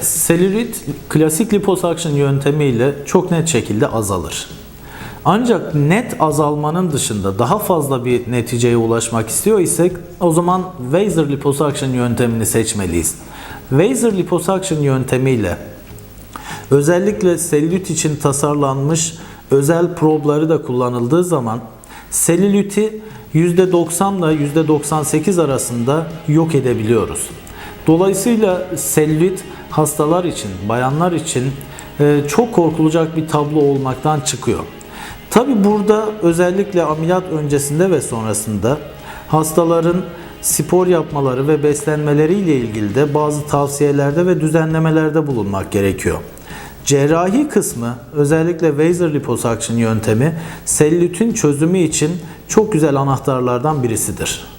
Selülit klasik liposuction yöntemiyle çok net şekilde azalır. Ancak net azalmanın dışında daha fazla bir neticeye ulaşmak istiyor isek o zaman Weiser liposuction yöntemini seçmeliyiz. Weiser liposuction yöntemiyle özellikle selülit için tasarlanmış özel probları da kullanıldığı zaman selüliti %90 ile %98 arasında yok edebiliyoruz. Dolayısıyla selülit hastalar için, bayanlar için e, çok korkulacak bir tablo olmaktan çıkıyor. Tabi burada özellikle ameliyat öncesinde ve sonrasında hastaların spor yapmaları ve beslenmeleriyle ilgili de bazı tavsiyelerde ve düzenlemelerde bulunmak gerekiyor. Cerrahi kısmı özellikle Weiser liposuction yöntemi selülitin çözümü için çok güzel anahtarlardan birisidir.